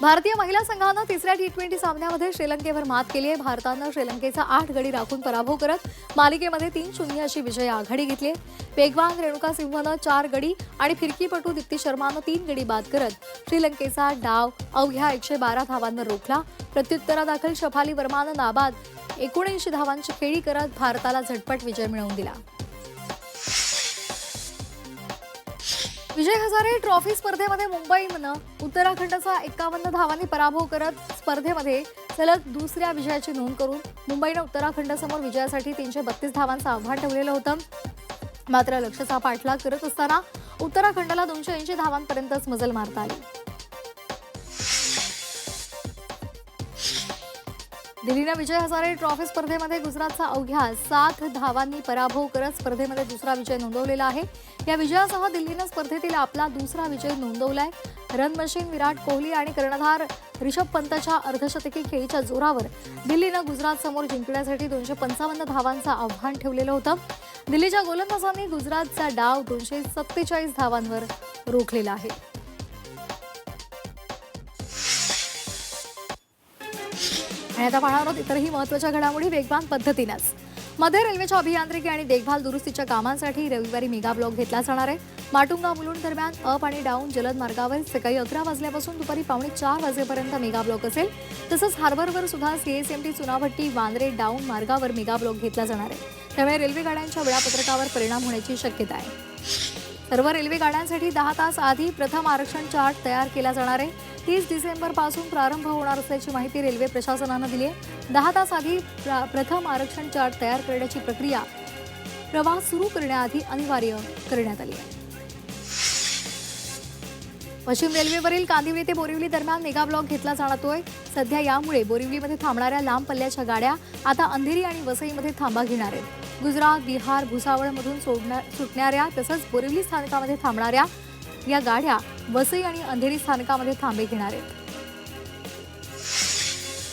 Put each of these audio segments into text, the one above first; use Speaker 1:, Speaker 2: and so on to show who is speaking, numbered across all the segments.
Speaker 1: भारतीय महिला संघानं तिसऱ्या टी ट्वेंटी सामन्यामध्ये श्रीलंकेवर मात केली आहे. भारतानं श्रीलंकेचा आठ गडी राखून पराभव करत मालिकेमध्ये तीन शून्य अशी विजय आघाडी घेतली आहे. वेगवान रेणुका सिंहनं चार गडी आणि फिरकीपटू दीप्ती शर्मानं तीन गडी बाद करत श्रीलंकेचा डाव अवघ्या एकशे बारा धावांवर रोखला. प्रत्युत्तरादाखल शफाली वर्मानं नाबाद एकोणऐंशी धावांची खेळी करत भारताला झटपट विजय मिळवून दिला. विजय हजारे ट्रॉफी स्पर्धेमध्ये मुंबईनं उत्तराखंडचा एकावन्न धावांनी पराभव करत स्पर्धेमध्ये सलग दुसऱ्या विजयाची नोंद करून मुंबईनं उत्तराखंडसमोर विजयासाठी तीनशे बत्तीस धावांचं आव्हान ठेवलेलं होतं. मात्र लक्ष्यचा पाठलाग करत असताना उत्तराखंडला दोनशे ऐंशी धावांपर्यंतच मजल मारता आली. दिल्लीनं विजय हजारे ट्रॉफी स्पर्धेमध्ये गुजरातचा अवघ्या सात धावांनी पराभव करत स्पर्धेमध्ये दुसरा विजय नोंदवलेला आहे. या विजयासह दिल्लीनं स्पर्धेतील आपला दुसरा विजय नोंदवलाय. रन मशीन विराट कोहली आणि कर्णधार रिषभ पंतच्या अर्धशतकी खेळीच्या जोरावर दिल्लीनं गुजरात समोर जिंकण्यासाठी दोनशे पंचावन्न धावांचं आव्हान ठेवलेलं होतं. दिल्लीच्या गोलंदाजांनी गुजरातचा डाव दोनशे सत्तेचाळीस धावांवर रोखलेला आहे. आणि आता पाहणार आहोत. इतरही महत्त्वाच्या घडामोडी वेगवान पद्धतीनंच. मध्य रेल्वेच्या अभियांत्रिकी आणि देखभाल दुरुस्तीच्या कामांसाठी रविवारी मेगा ब्लॉक घेतला जाणार आहे. माटुंगा मुलुंड दरम्यान अप आणि डाऊन जलद मार्गावर सकाळी अकरा वाजल्यापासून दुपारी पावणे चार वाजेपर्यंत मेगा ब्लॉक असेल. तसंच हार्बरवर सुद्धा सीएसएमटी चुनाभट्टी वांद्रे डाऊन मार्गावर मेगा ब्लॉक घेतला जाणार आहे. त्यामुळे रेल्वे गाड्यांच्या वेळापत्रकावर परिणाम होण्याची शक्यता आहे. सर्व रेल्वे गाड्यांसाठी दहा तास आधी प्रथम आरक्षण चार्ट तयार केला जाणार आहे. तीस डिसेंबरपासून प्रारंभ होणार असल्याची माहिती रेल्वे प्रशासनानं दिली आहे. दहा तास आधी प्रथम आरक्षण चार्ट तयार करण्याची प्रक्रिया प्रवास सुरू करण्याआधी अनिवार्य करण्यात आली आहे. पश्चिम रेल्वेवरील कांदिवली ते बोरिवली दरम्यान मेगा ब्लॉक घेतला जाणारतोय सध्या यामुळे बोरिवलीमध्ये थांबणाऱ्या लांब पल्ल्याच्या गाड्या आता अंधेरी आणि वसईमध्ये थांबा घेणार आहेत. गुजरात बिहार भुसावळमधून सोडण्या सुटणाऱ्या तसंच बोरिवली स्थानकामध्ये थांबणाऱ्या या गाड्या वसई आणि अंधेरी स्थानकामध्ये थांबे घेणार आहेत.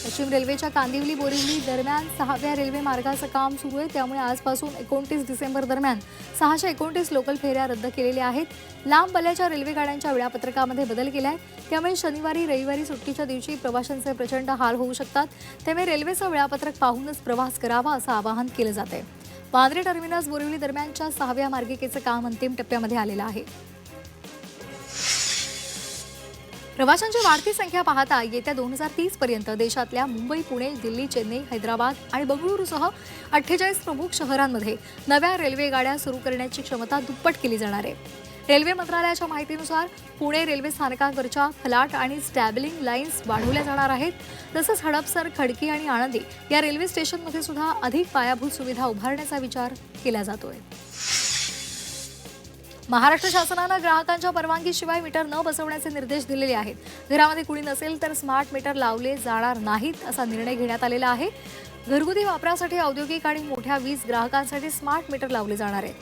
Speaker 1: पश्चिम रेल्वेच्या कांदिवली बोरिवली दरम्यान सहाव्या रेल्वे मार्गाचं काम सुरू आहे. त्यामुळे आजपासून एकोणतीस डिसेंबर दरम्यान सहाशे एकोणतीस लोकल फेऱ्या रद्द केलेल्या आहेत. लांब पल्ल्याच्या रेल्वे गाड्यांच्या वेळापत्रकामध्ये बदल केला आहे त्यामुळे शनिवारी रविवारी सुट्टीच्या दिवशी प्रवाशांचे प्रचंड हाल होऊ शकतात. त्यामुळे रेल्वेचं वेळापत्रक पाहूनच प्रवास करावा असं आवाहन केलं जात आहे वांद्रे टर्मिनस बोरिवली दरम्यानच्या सहाव्या मार्गिकेचं काम अंतिम टप्प्यामध्ये आलेलं आहे. प्रवाशांची वाढती संख्या पाहता येत्या दोन हजार तीस पर्यंत देशातल्या मुंबई पुणे दिल्ली चेन्नई हैदराबाद आणि बंगळुरूसह अठ्ठेचाळीस प्रमुख शहरांमध्ये नव्या रेल्वे गाड्या सुरू करण्याची क्षमता दुप्पट केली जाणार आहे. रेल्वे मंत्रालयाच्या माहितीनुसार पुणे रेल्वे स्थानकांवरच्या फलाट आणि स्टॅबलिंग लाईन्स वाढवल्या जाणार आहेत. तसंच हडपसर खडकी आणि आनंदी या रेल्वे स्टेशनमध्ये सुद्धा अधिक पायाभूत सुविधा उभारण्याचा विचार केला जातोय. महाराष्ट्र शासनानं ग्राहकांच्या परवानगीशिवाय मीटर न बसवण्याचे निर्देश दिलेले आहेत. घरामध्ये कुणी नसेल तर स्मार्ट मीटर लावले जाणार नाहीत असा निर्णय घेण्यात आलेला आहे. घरगुती वापरासाठी औद्योगिक आणि मोठ्या वीज ग्राहकांसाठी स्मार्ट मीटर लावले जाणार आहेत.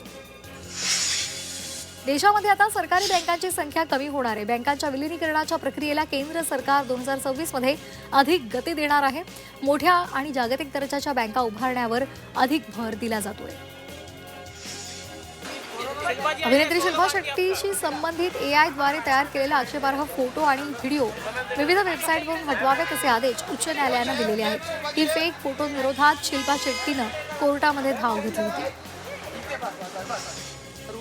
Speaker 1: देशामध्ये आता सरकारी बँकांची संख्या कमी होणार आहे. बँकांच्या विलिनीकरणाच्या प्रक्रियेला केंद्र सरकार दोन हजार सव्वीसमध्ये अधिक गती देणार आहे. मोठ्या आणि जागतिक दर्जाच्या बँका उभारण्यावर अधिक भर दिला जातोय. अभिनेत्री शिल्पा शेट्टीशी संबंधित ए द्वारे तयार केलेला आक्षेपार्ह फोटो आणि व्हिडिओ विविध वेबसाईटवरून हटवावेत असे आदेश उच्च न्यायालयानं दिलेले आहेत. ही फेक फोटो विरोधात शिल्पा शेट्टीनं कोर्टामध्ये धाव घेतली होती.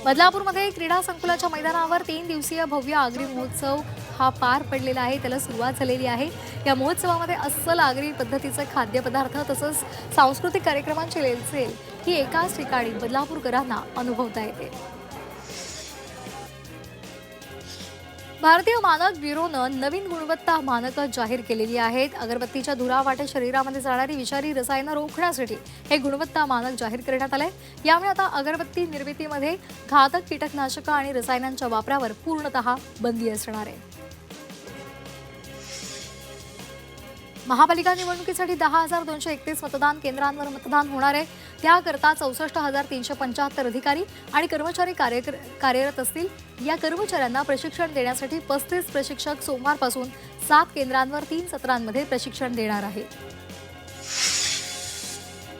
Speaker 1: बदलापूरमध्ये क्रीडा संकुलाच्या मैदानावर तीन दिवसीय भव्य आगरी महोत्सव हा पार पडलेला आहे. त्याला सुरुवात झालेली आहे. या महोत्सवामध्ये अस्सल आगरी पद्धतीचे खाद्यपदार्थ तसंच सांस्कृतिक कार्यक्रमांची लेलसेल ही एकाच ठिकाणी बदलापूरकरांना अनुभवता येते. भारतीय मानक ब्युरोनं नवीन गुणवत्ता मानकं जाहीर केलेली आहेत. अगरबत्तीच्या धुरावाटे शरीरामध्ये जाणारी विषारी रसायनं रोखण्यासाठी हे गुणवत्ता मानक जाहीर करण्यात आले यामुळे आता अगरबत्ती निर्मितीमध्ये घातक कीटकनाशकं आणि रसायनांच्या वापरावर पूर्णतः बंदी असणार आहे. महापालिका निवडणुकीसाठी दहा हजार दोनशे एकतीस मतदान केंद्रांवर मतदान होणार आहे. त्याकरता चौसष्ट हजार तीनशे पंच्याहत्तर अधिकारी आणि कर्मचारी कार्य कार्यरत असतील. या कर्मचाऱ्यांना प्रशिक्षण देण्यासाठी पस्तीस प्रशिक्षक सोमवारपासून सात केंद्रांवर तीन सत्रांमध्ये प्रशिक्षण देणार आहे.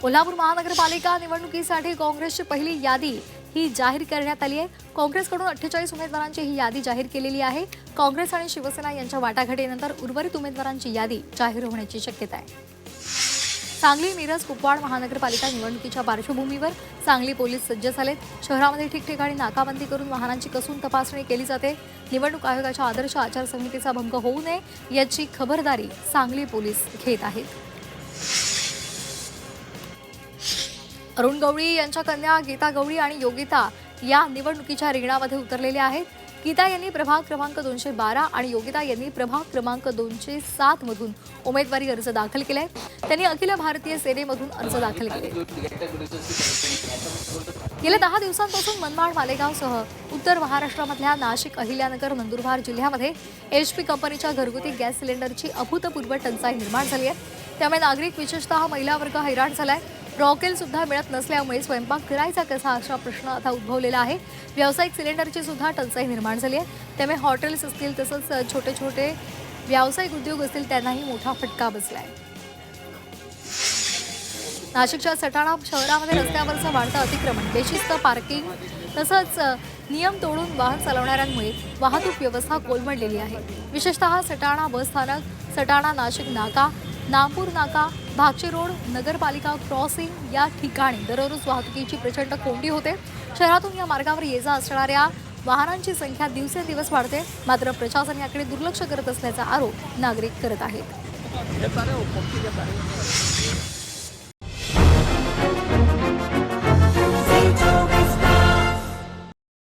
Speaker 1: कोल्हापूर महानगरपालिका निवडणुकीसाठी काँग्रेसची पहिली यादी ही जाहीर करण्यात आली आहे. काँग्रेसकडून अठ्ठेचाळीस उमेदवारांची ही यादी जाहीर केलेली आहे. काँग्रेस आणि शिवसेना यांच्या वाटाघाटीनंतर उर्वरित उमेदवारांची यादी जाहीर होण्याची शक्यता आहे. सांगली मिरज कुपवाड महानगरपालिका निवडणुकीच्या पार्श्वभूमीवर सांगली पोलीस सज्ज झालेत. शहरामध्ये ठिकठिकाणी नाकाबंदी करून वाहनांची कसून तपासणी केली जाते. निवडणूक आयोगाच्या आदर्श आचारसंहितेचा भंग होऊ नये याची खबरदारी सांगली पोलीस घेत आहेत. अरुण गवळी यांच्या कन्या गीता गवळी आणि योगिता या निवडणुकीच्या रिंगणामध्ये उतरलेल्या आहेत. गीता यांनी प्रभाग क्रमांक दोनशे बारा आणि योगिता यांनी प्रभाग क्रमांक दोनशे सात मधून उमेदवारी अर्ज दाखल केलाय त्यांनी अखिल भारतीय सेनेमधून अर्ज दाखल केले गेल्या दहा दिवसांपासून मनमाड मालेगावसह उत्तर महाराष्ट्रामधल्या नाशिक अहिल्यानगर नंदुरबार जिल्ह्यामध्ये एच पी कंपनीच्या घरगुती गॅस सिलेंडरची अभूतपूर्व टंचाई निर्माण झाली आहे. त्यामुळे नागरिक विशेषतः महिला वर्ग हैराण झालाय. रॉकेल सुद्धा मिळत नसल्यामुळे स्वयंपाक करायचा कसा असा प्रश्न आता उद्भवलेला आहे. व्यावसायिक सिलेंडरची सुद्धा टंचाई निर्माण झाली आहे. त्यामुळे हॉटेल्स असतील तसंच छोटे छोटे व्यावसायिक उद्योग असतील त्यांनाही मोठा फटका बसला आहे नाशिकच्या सटाणा शहरामध्ये रस्त्यावरचं वाढतं अतिक्रमण बेशिस्त पार्किंग तसंच नियम तोडून वाहन चालवणाऱ्यांमुळे वाहतूक व्यवस्था कोलमडलेली आहे. विशेषतः सटाणा बस स्थानक सटाणा नाशिक नाका नागपूर नाका भागचे रोड नगरपालिका क्रॉसिंग या ठिकाणी दररोज वाहतुकीची प्रचंड कोंडी होते. शहरातून या मार्गावर ये जा असणाऱ्या वाहनांची संख्या दिवसेंदिवस वाढते. मात्र प्रशासन याकडे दुर्लक्ष करत असल्याचा आरोप नागरिक करत आहेत.